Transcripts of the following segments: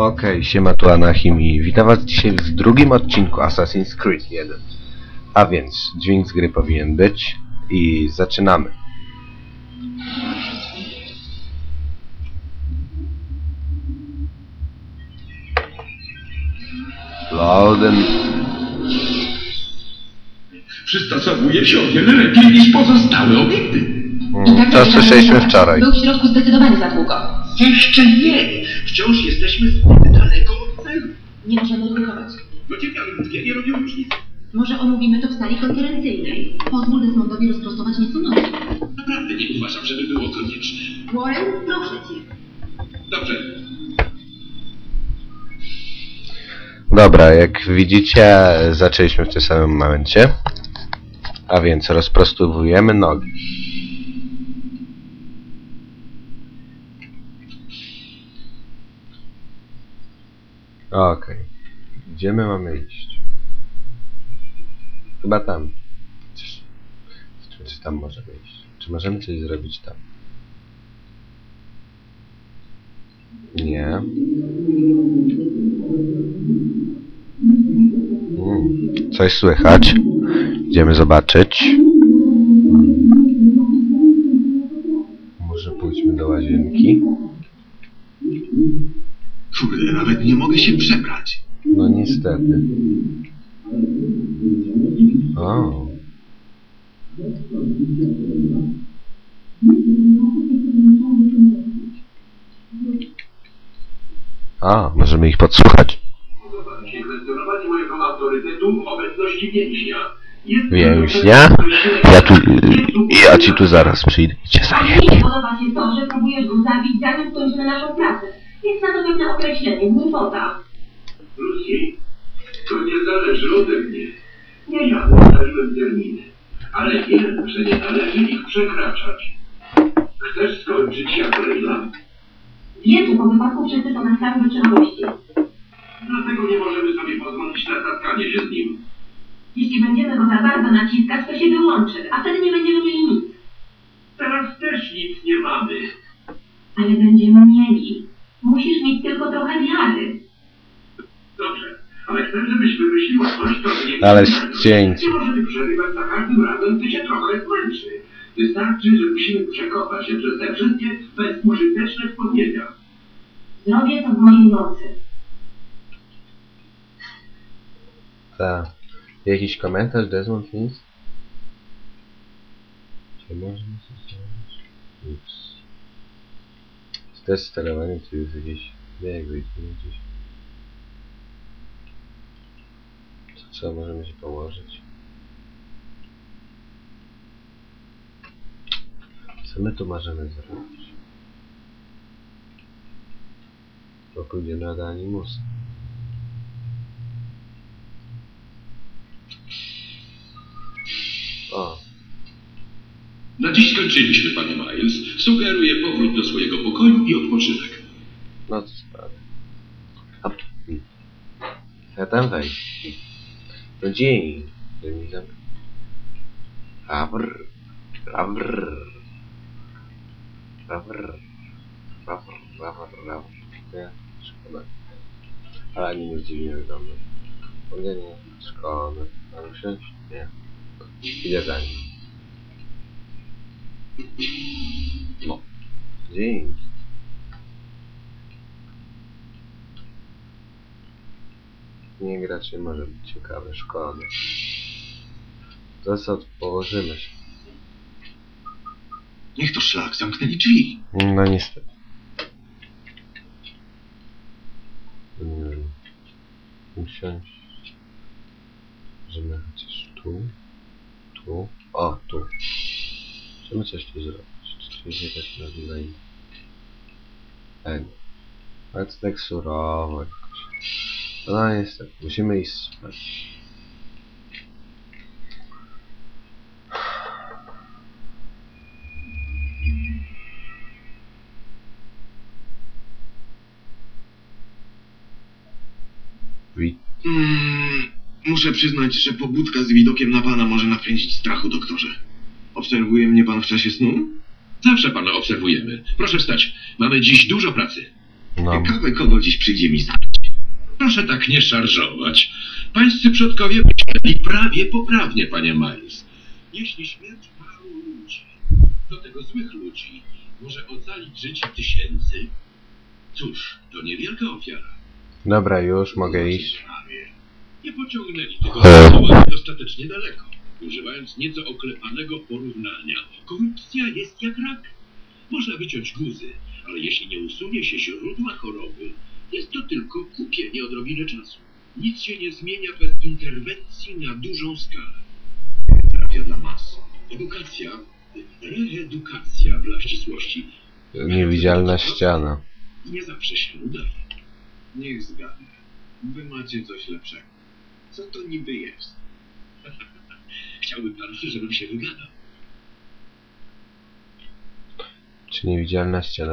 Okej, siema tu Anahim i witam was dzisiaj w drugim odcinku Assassin's Creed 1. A więc, dźwięk z gry powinien być i zaczynamy. Louden... Przystosowuje się o wiele lepiej niż pozostałe obiekty. Tak To słyszeliśmy wczoraj. Był w środku zdecydowanie za długo. Jeszcze nie! Wciąż jesteśmy zbyt daleko od celu. Nie możemy ryzykować. Dociekały ludzkie nie robią już nic. Może omówimy to w sali konferencyjnej. Pozwól Desmondowi rozprostować nieco nogi. Naprawdę nie uważam, żeby było konieczne. Warren, proszę cię. Dobrze. Dobra, jak widzicie, zaczęliśmy w tym samym momencie. A więc rozprostowujemy nogi. Okej. Gdzie my mamy iść? Chyba tam. Czy, czy, tam możemy iść? Czy możemy coś zrobić tam? Nie. Mm, Coś słychać. Idziemy zobaczyć. Może pójdźmy do łazienki? Kurde, nawet nie mogę się przebrać. No niestety. O. A, możemy ich podsłuchać. Kwestionowanie mojego autorytetu w obecności więźnia. Ja tu, ja ci tu zaraz przyjdę i cię zaję. nie podoba się to, że próbujesz go zabić, zanim skończymy naszą pracę. Jest na to pewne określenie, głupota. Lucy, to nie zależy ode mnie. Nie ja ustaliłem terminy, ale wiem, że nie należy ich przekraczać. Chcesz skończyć jak Lejla? Wiecie, po wypadku wszyscy są na sali wytrzymałości. Dlatego nie możemy sobie pozwolić na zatkanie się z nim. Jeśli będziemy go za bardzo naciskać, to się wyłączy, a wtedy nie będziemy mieli nic. Teraz też nic nie mamy. Ale będziemy mieli. Musisz mieć tylko trochę wiary. Dobrze, ale chcę, żebyś wymyśliła coś, co mnie Ale nie ścięcie. Nie możemy przerywać za każdym razem, gdy się trochę zmęczy. Wystarczy, że musimy przekopać się przez te wszystkie bezużyteczne wspomnienia. Zrobię to w mojej mocy. Tak. Jakiś komentarz Desmond Fisk? Czy można coś zrobić? Nic. Test sterowania to jest jakieś... Wyjdzie gdzieś. Co, co możemy się położyć? Co my tu możemy zrobić? To pójdziemy od Animusa. Na dziś skończyliśmy, panie Miles. Sugeruję powrót do swojego pokoju i odpoczynek. No to sprawy. Ja tam wejść. No dzień. Rawr. Rawr. Rawr. Rawr. Rawr. Rawr. Nie, szkoda. Ale nie jest dziwnie wygląda. Nie, szkoda. Mam usiąść? Nie. Idę za nim. No. Dzień. Nie grać nie może być ciekawe, szkoda. Zasad położymy się. Niech to szlak, zamknęli drzwi. No niestety. Nie wiem. Usiąść. Możemy chociaż tu. Tu. O, tu. Chcemy coś tu zrobić. Czy się tak nazywa i... Ej. Ale to tak surowo jakoś. No niestety. Musimy iść spać. Mm, muszę przyznać, że pobudka z widokiem na pana może nakręcić strachu, doktorze. Obserwuje mnie pan w czasie snu? Zawsze pana obserwujemy. Proszę wstać. Mamy dziś dużo pracy. No, Ciekawe, kogo dziś przyjdzie mi zabić. Proszę tak nie szarżować. Pańscy przodkowie myśleli prawie poprawnie, panie Miles. Jeśli śmierć paru ludzi, do tego złych ludzi, może ocalić życie tysięcy, cóż, to niewielka ofiara. dobra, już mogę iść. Nie pociągnęli tego E. dostatecznie daleko. Używając nieco oklepanego porównania, korupcja jest jak rak. Można wyciąć guzy, ale jeśli nie usunie się źródła choroby, jest to tylko kupienie odrobiny czasu. Nic się nie zmienia bez interwencji na dużą skalę. Terapia dla mas. Edukacja, reedukacja dla ścisłości Niewidzialna ściana. nie zawsze się udaje. Niech zgadnę. Wy macie coś lepszego. Co to niby jest? Chciałby pan, żebym się wygadał. Czy niewidzialna ściana?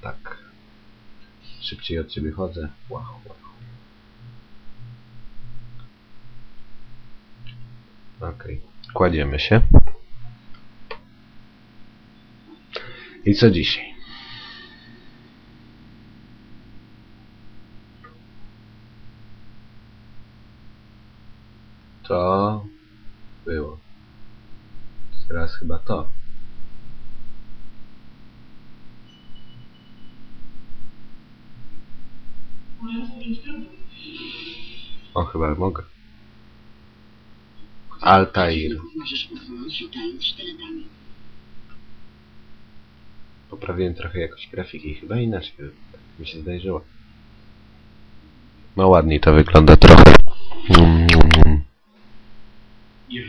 Tak. Szybciej od ciebie chodzę. Wow, wow. Okej. Kładziemy się. I co dzisiaj? To było. Chyba to. O, chyba mogę. Altair. Poprawiłem trochę jakość grafiki, chyba inaczej tak mi się zdarzyło. No ładniej to wygląda trochę. Mm, mm, mm. Ja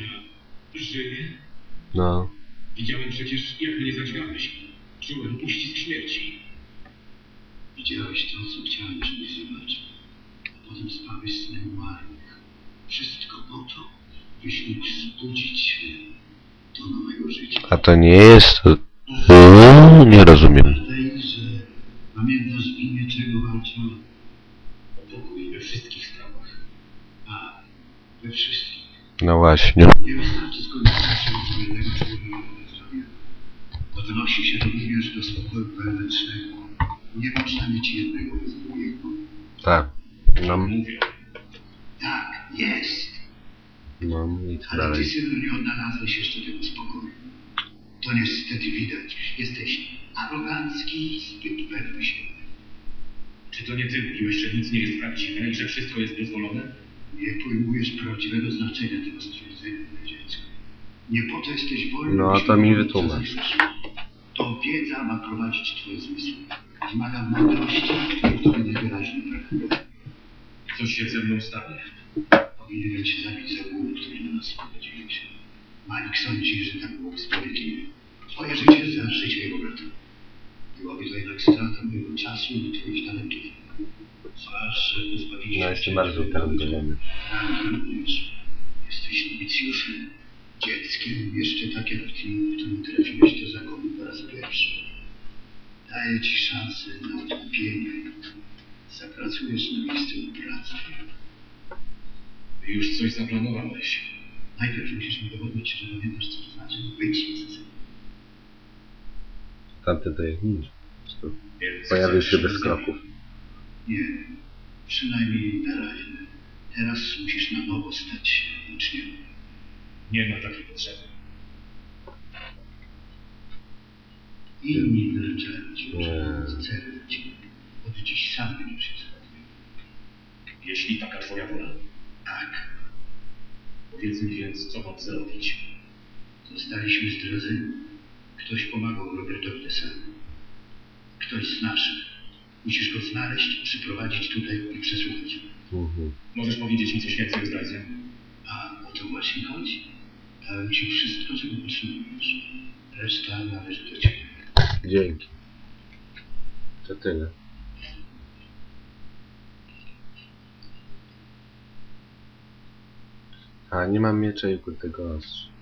żyję? No, Widziałem przecież, jak mnie zadźgałeś. Czułem uścisk śmierci. Widziałeś to, co chciałem, żebyś zobaczył. A potem spałeś snem umarłych. Wszystko po to, byś mógł zbudzić się do nowego życia. a to nie jest... Uuu, nie rozumiem. Pamiętasz w imię czego walczyłem. O pokój we wszystkich sprawach. A, we wszystkich. No właśnie. Nie wystarczy skończyć się od jednego człowieka. Odnosi się również do spokoju wewnętrznego. Nie można mieć jednego bez drugiego. Tak. No, Mówię. Tak, jest. no i co Ale ty, synu, nie odnalazłeś jeszcze tego spokoju. To niestety widać. Jesteś arogancki i zbyt pewny siebie. Czy to nie ty mówiłeś, że nic nie jest prawdziwe i że wszystko jest dozwolone? Nie pojmujesz prawdziwego znaczenia tego stwierdzenia, moje dziecko. Nie po to jesteś wolny. No, byś to mi wytłumacz. To wiedza ma prowadzić twoje zmysły. Wymaga mądrości, której tobie najwyraźniej brak. Coś się ze mną stanie. Powinienem cię zabić za głód, który na nas wprowadziłeś. Malik sądzi, że tak byłoby sprawiedliwe. Twoje życie za życie jego brata. Byłaby to jednak strata mojego czasu i twoich talentów. No, cię bardzo. Rangi również. Jesteś nowicjuszem. Dzieckiem jeszcze tak jak ty, którym trafiłeś do zakonu po raz pierwszy. Daję ci szansę na odkupienie. Zapracujesz na miejscu pracy. Już coś zaplanowałeś. Najpierw musisz mi udowodnić, że pamiętasz, co to znaczy być z Tamten to jest ninja. Po prostu Więc Pojawił się bez kroków. Nie, przynajmniej na razie. Teraz musisz na nowo stać się uczniem. Nie ma takiej potrzeby. Inni wyręczają cię, Nie. używając celów ci. Od dziś sam będziesz się zachowywał. Jeśli taka twoja wola, Tak, powiedz mi więc, co mam zrobić. zostaliśmy zdradzeni. Ktoś pomagał Robertowi de Sam. Ktoś z naszych. Musisz go znaleźć, przyprowadzić tutaj i przesłuchać. Mhm. Możesz powiedzieć mi coś więcej o zdrajcy? A o to właśnie chodzi. Dałem ci wszystko, czego potrzebujesz. Reszta należy do ciebie. Dzięki. To tyle. A, nie mam miecza i ukrytego ostrza.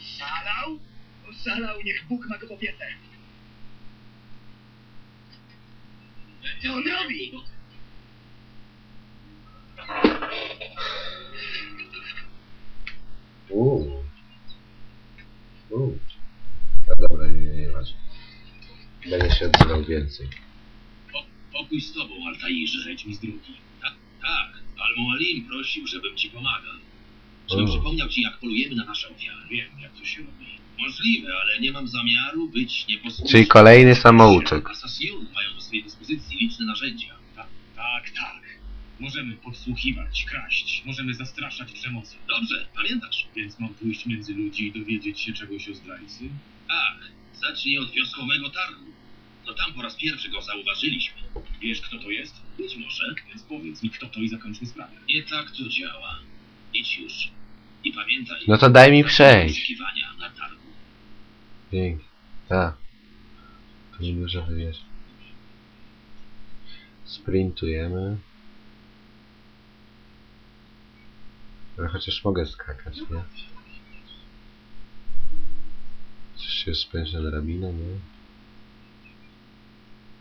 Oszalał? Oszalał, niech Bóg ma go popietę. Co on robi? Uuu. Uuu. A no dobra, nie, nie, nie masz. Będę się odzywał więcej. Po, pokój z tobą, Altairze, rzecz mi z drugi. Tak, tak. Almualim prosił, żebym ci pomagał. Czy nie przypomniał ci, jak polujemy na nasze ofiary? Wiem, jak to się robi. Możliwe, ale nie mam zamiaru być nieposłuszny. Czyli kolejny samouczek. Asasjun mają do swojej dyspozycji liczne narzędzia. Tak, tak, tak. Możemy podsłuchiwać, kraść, możemy zastraszać przemocą. Dobrze, pamiętasz. Więc mam pójść między ludzi i dowiedzieć się czegoś o zdrajcy? Tak, zacznij od wioskowego targu. To tam po raz pierwszy go zauważyliśmy. Wiesz, kto to jest? Być może, więc powiedz mi, kto to i zakończmy sprawę. Nie tak to działa. Idź już. I pamiętaj... No to daj mi przejść. Na targu. Dzięki. Tak. To nie dużo wywiesz. Sprintujemy. Ale chociaż mogę skakać, nie? Coś się spędzi na drabinę, nie?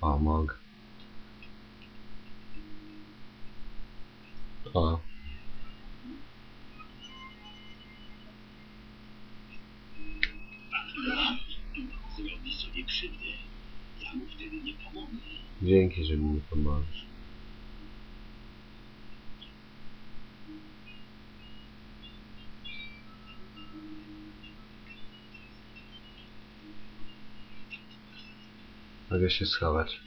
O, mogę. O. Ja mu wtedy nie pomogę. Dzięki, że mi pomożesz. Mogę się schować.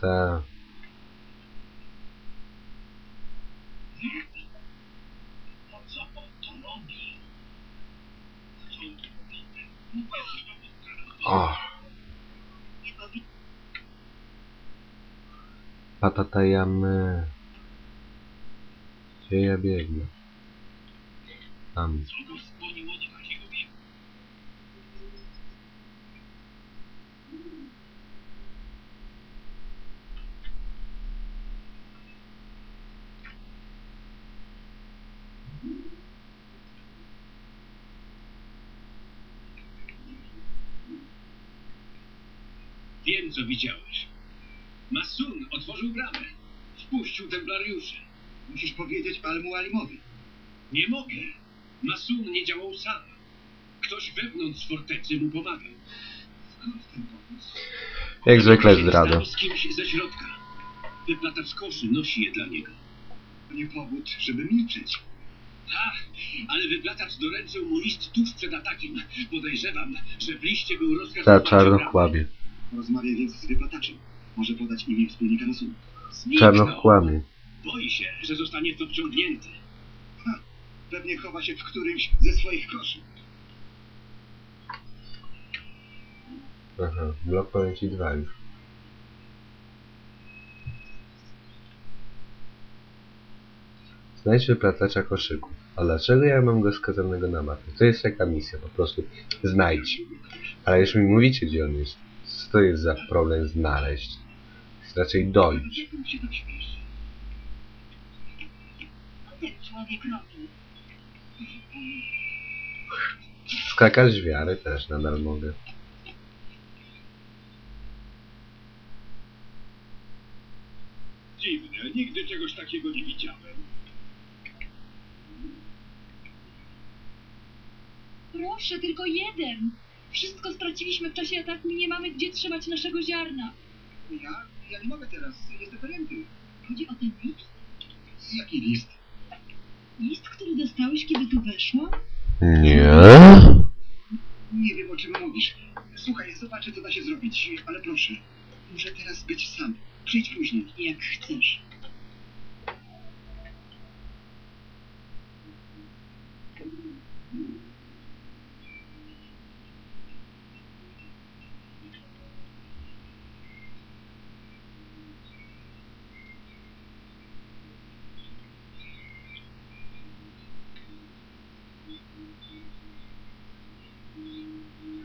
Tak. Po co on to robi? O. Patatajamy. Gdzie ja biegnę? Tam. Wiem, co widziałeś. Masun otworzył bramę. Wpuścił templariuszy. Musisz powiedzieć Al-Mualimowi. Nie mogę. Masun nie działał sam. Ktoś wewnątrz fortecy mu pomagał. Skąd ten pomysł? Jak zwykle zdrada. z kimś ze środka. Wyplatacz koszy nosi je dla niego. To nie powód, żeby milczeć. Tak, ale wyplatacz doręczył mu list tuż przed atakiem. Podejrzewam, że w liście był rozkaz... Ta czarnokłamie. Porozmawiaj więc z wyplataczem. Może podać imię wspólnika Masuna. Zniknął. Czarnokłamie. Boi się, że zostanie to wciągnięty. Pewnie chowa się w którymś ze swoich koszy. Aha, blok pamięci 2 już. Znajdź wyplatacza koszyków. A dlaczego ja mam go skazanego na mapie? To jest taka misja, po prostu znajdź. Ale już mi mówicie gdzie on jest. Co to jest za problem znaleźć? Jest raczej. Jak? Ten człowiek robi. Skakać z wiary też nadal mogę. Dziwne, nigdy czegoś takiego nie widziałem. Proszę, tylko jeden. Wszystko straciliśmy w czasie ataku i nie mamy gdzie trzymać naszego ziarna. Ja? Ja nie mogę teraz. Jestem zajęty. Chodzi o ten list? Jaki list? List, który dostałeś, kiedy tu weszłam? Nie. Nie wiem o czym mówisz. Słuchaj, zobaczę co da się zrobić, ale proszę. Muszę teraz być sam. Przyjdź później. Jak chcesz.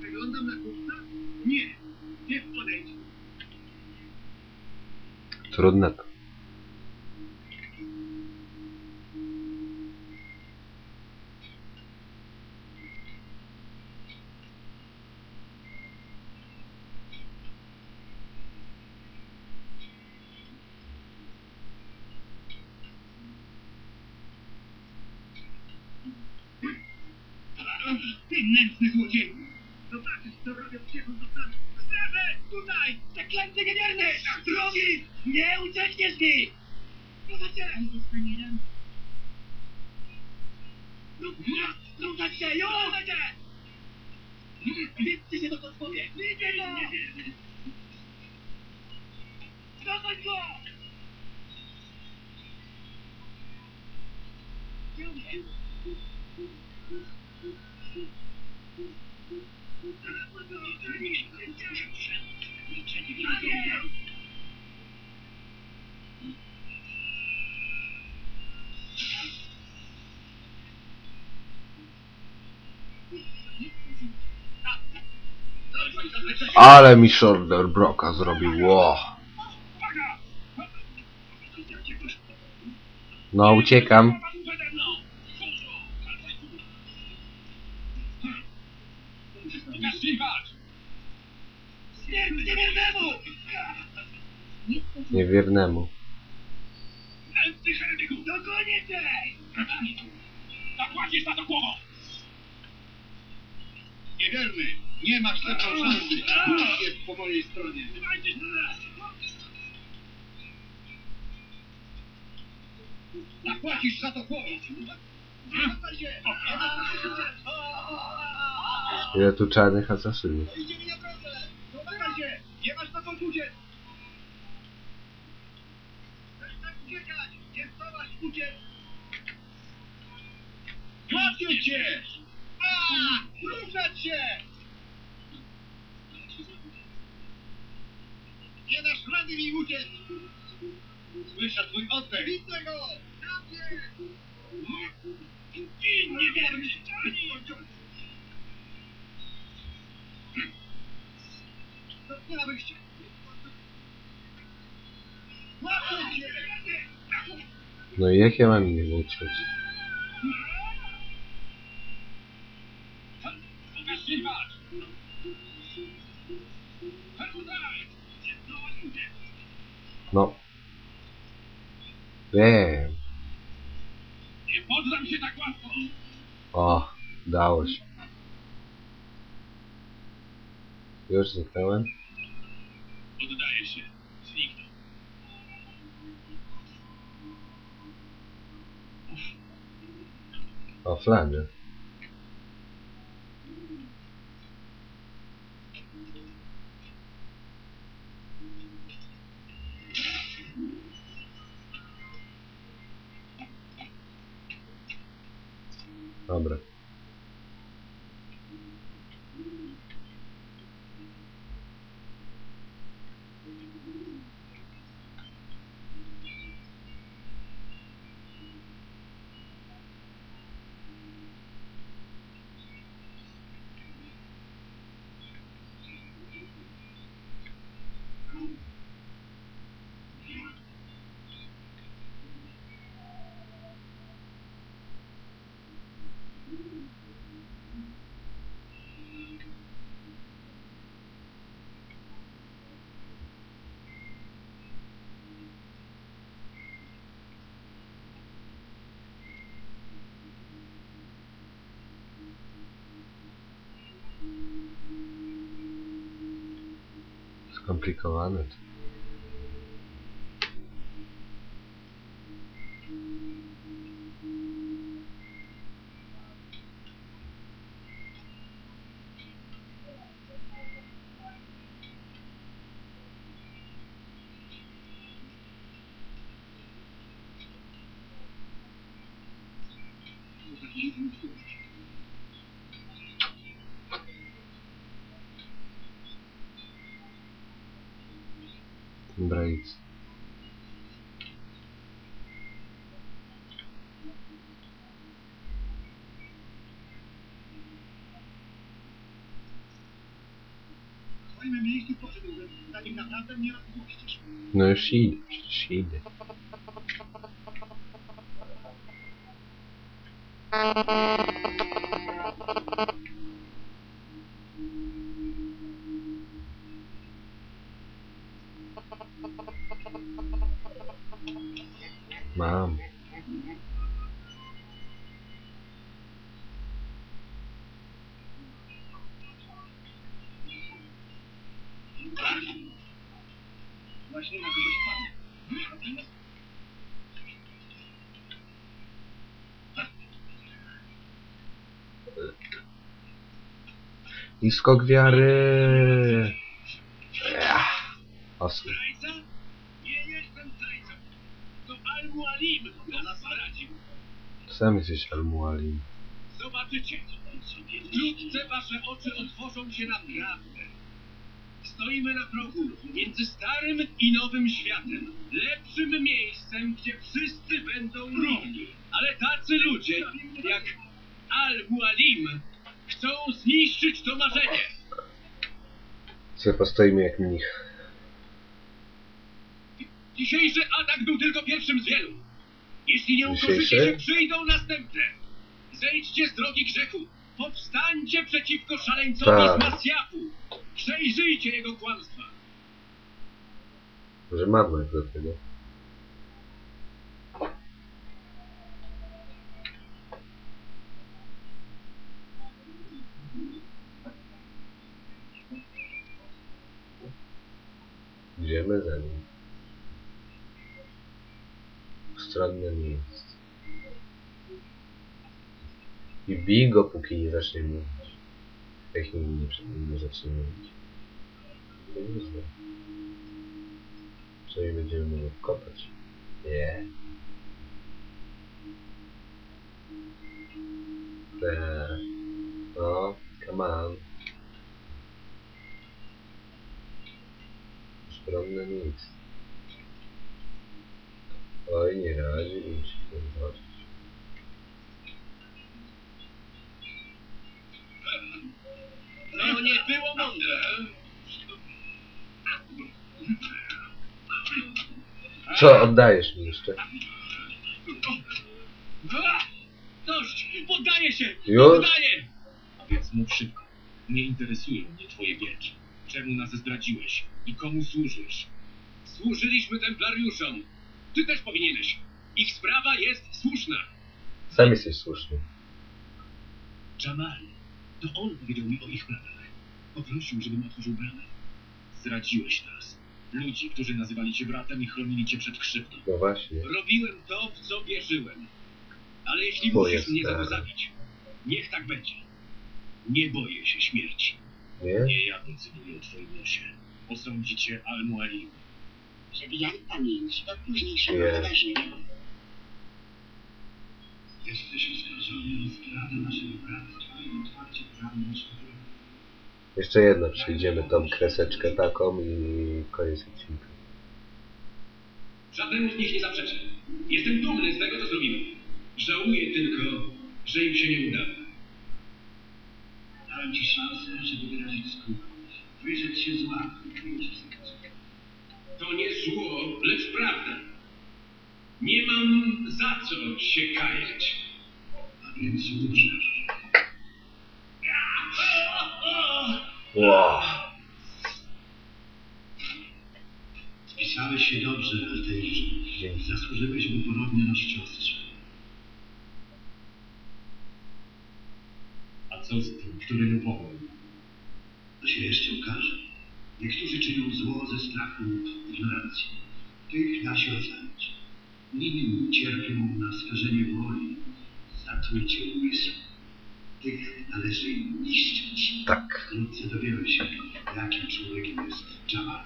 Wyglądam na kupca? Nie, nie podejdź. Trudne to. Ty, nędzny złodzieju! Zobaczysz, co robią przychodząc do nami! Tutaj! Przeklęty niewierny! Drogi! Nie uciekniesz mi! Możecie! Dostanie ran. Ruszać się! Już! Widzcie się dokąd powie! Widzę go! Dokończ go! Ale mi shoulder broka zrobił, ło. No, uciekam. Śmierć niewiernemu! Heretiku! Dogonię cię! Zapłacisz za to głową! Niewierny! Nie masz lepszej szansy! Jest po mojej stronie! Zapłacisz za to głową! Ile tu czarnych asasynów. Idzie mi na drodze! Zobaczaj się! Nie masz na to uciec! Chcesz tak uciekać! Nie zdołasz uciec! Łapię cię! A! Ruszać się! Nie dasz rady mi uciec! Słyszę twój oddech! Widzę go! Trafię! Gin, niewierny! To nie na wyjście! Łapię cię! No i jak ja mam nie uciec? No. Wiem. Nie poddam się tak łatwo! O, dało się. Już zniknąłem? Oddaję się. Zniknął. O, flany. gecompliceerd No już idę, przecież idę. Mam. właśnie na kogoś wpadł. I skok wiary. Ech, Osły. Zdrajca? Nie jestem zdrajcą. To Al-Mualim na nas zdradził. Sam jesteś Al-Mualim. Zobaczycie. Wkrótce wasze oczy otworzą się naprawdę. Stoimy na progu między starym i nowym światem. Lepszym miejscem, gdzie wszyscy będą równi. Ale tacy ludzie, jak Al-Mualim, chcą zniszczyć to marzenie. Co postoimy jak mnich. Dzisiejszy atak był tylko pierwszym z wielu. Jeśli nie ukorzycie Dzisiejszy? się, przyjdą następne. Zejdźcie z drogi grzechu. Powstańcie przeciwko szaleńcowi Tak. z Masjafu. Przejrzyjcie jego kłamstwa. Może mamy do tego. Idziemy za nim. Stronne miejsce. I bij go, póki nie zacznie mówić. Jak nigdy nie, nie zacznie mówić. To nieźle. Czyli będziemy mogli kopać. Nie. Te. No, come on. Stronne miejsce. Oj, nie radzi mi się tym zobaczyć. To nie było mądre. Co oddajesz mi jeszcze? Dość! Poddaję się! Już? Poddaję! A więc mów szybko. Nie interesują mnie twoje wieki. Czemu nas zdradziłeś i komu służysz? Służyliśmy templariuszom. Ty też powinieneś. Ich sprawa jest słuszna. Sam jesteś słuszny. Jamal. To on powiedział mi o ich planach. Poprosił, żebym otworzył bramę. Zdradziłeś nas. Ludzi, którzy nazywali cię bratem i chronili cię przed krzywdą. No właśnie. Robiłem to, w co wierzyłem. Ale jeśli To musisz jest mnie za to tak. zabić, niech tak będzie. Nie boję się śmierci. Nie? Nie ja decyduję o twoim losie. Osądzicie Al-Mualim. Przewijali pamięć do późniejszego Nie. wydarzenia. Jesteś oskarżony o zdradę naszego bractwa i otwarcie bramy naszego Jeszcze jedno, przejdziemy tą kreseczkę taką i koniec odcinka. Żadnemu z nich nie zaprzeczę. Jestem dumny z tego, co zrobiłem. Żałuję tylko, że im się nie udało. Dałem ci szansę, żeby wyrazić skruchę. Wyrzec się zła. To nie zło, lecz prawda. Nie mam za co się kajać. A więc umrzesz. Wow. Spisałeś się dobrze, Altairze. Zasłużyłeś, by ponownie nosić ostrze. A co z tym, który mu pomógł? To się jeszcze okaże. Niektórzy czynią zło ze strachu lub ignorancji. Tych da się ocalić. Inni cierpią na skażenie woli, zatrucie umysłu. Tych należy niszczyć. Tak. Wkrótce dowiemy się, jakim człowiekiem jest Jamal.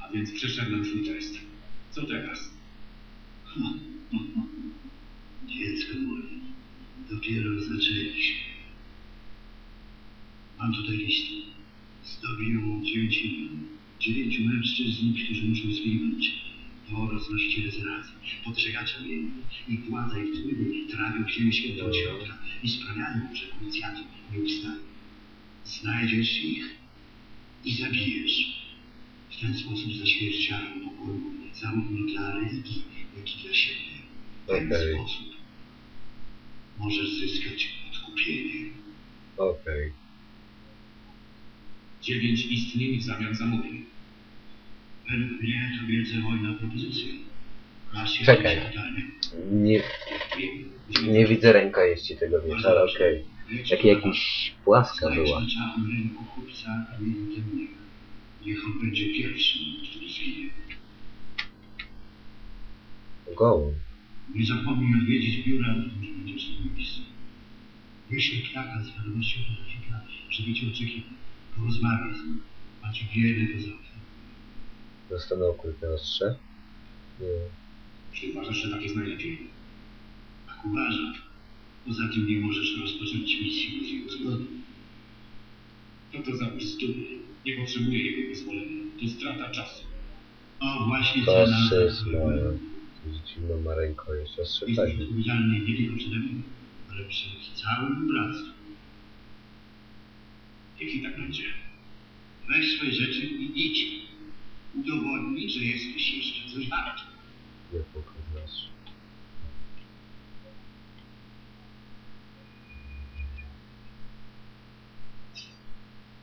A więc przeszedłem twój test. Co teraz? Dziecko moje, dopiero zaczęliśmy. Mam tutaj listę. Zdobił ją dziewięciu, dziewięciu mężczyzn, którzy muszą zginąć. To roznosicie zrazy, podżegacze mieli. Ich władza i wpływy trawią ziemię od środka i sprawiają, że policjanci nie ustają. Znajdziesz ich i zabijesz. W ten sposób ziarno pokoju zarówno dla religii, jak i dla siebie. W ten sposób możesz zyskać odkupienie. Okej. Dziewięć istnień w zamian za. Według mnie to wielce wojna propozycja. Czekaj. Nie, nie widzę rękojeści tego miecza, ale okej. Jak jakiś płaska była. Niech on będzie pierwszym, który zginie. Gołąb. Nie zapomnij odwiedzić biura, będziesz miejsce. Wyślij ptaka z wiadomością do Rafika, żeby cię oczekiwał. Porozmawiaj z nim. Macie wiele do załatwienia. Dostanę okultne ostrze? Nie. Czy uważasz, że tak jest najlepiej? Tak uważam. Poza tym nie możesz rozpocząć misji bez jego zgody. To to za bzdury. Nie potrzebuję jego pozwolenia. To strata czasu. O, właśnie To cena. Małe. Zimno ma ręko jeszcze ostrze Jesteś fajne. odpowiedzialny nie tylko przede mną, ale przed całym bractwem. Jeśli tak będzie. Weź swoje rzeczy i idź. Udowodnij, że jesteś jeszcze coś wart. Nie pokazasz.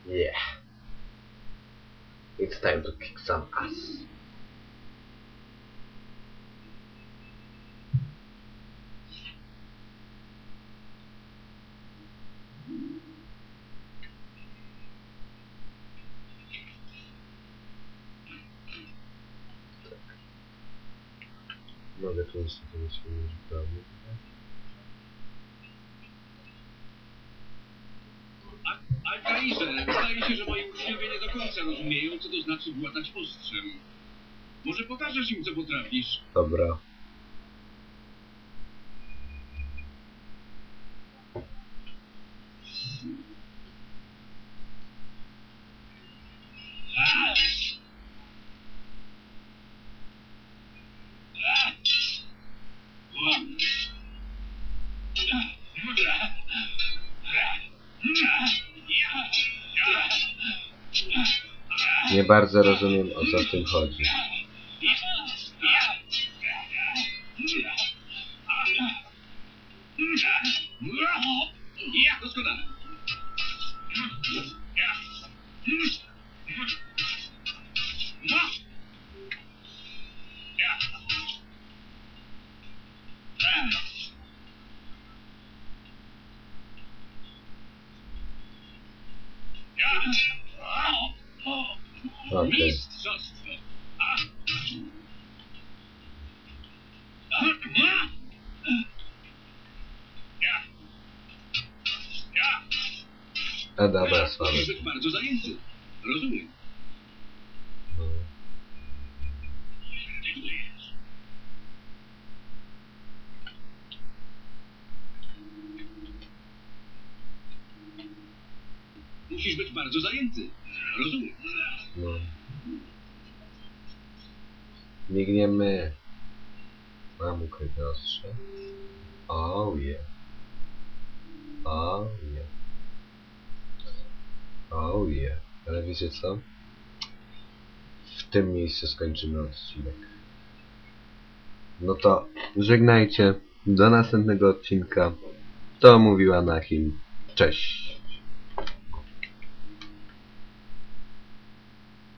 Yeah. It's time to kick some ass. Tu niestety mieć prawny. Alkairze, zdaje się, że moi uczniowie nie do końca rozumieją, co to znaczy władać ostrzem. Może pokażesz im, co potrafisz? Dobra. Nie bardzo rozumiem o co w tym chodzi. A dobra, być bardzo zajęty. Rozumiem. No. Musisz być bardzo zajęty. Rozumiem. No. Biegniemy. Mam ukryte ostrze. Oh yeah. Oh. Oh yeah. Ale wiecie co? W tym miejscu skończymy odcinek. No to żegnajcie. Do następnego odcinka. To mówił Anachim. Cześć.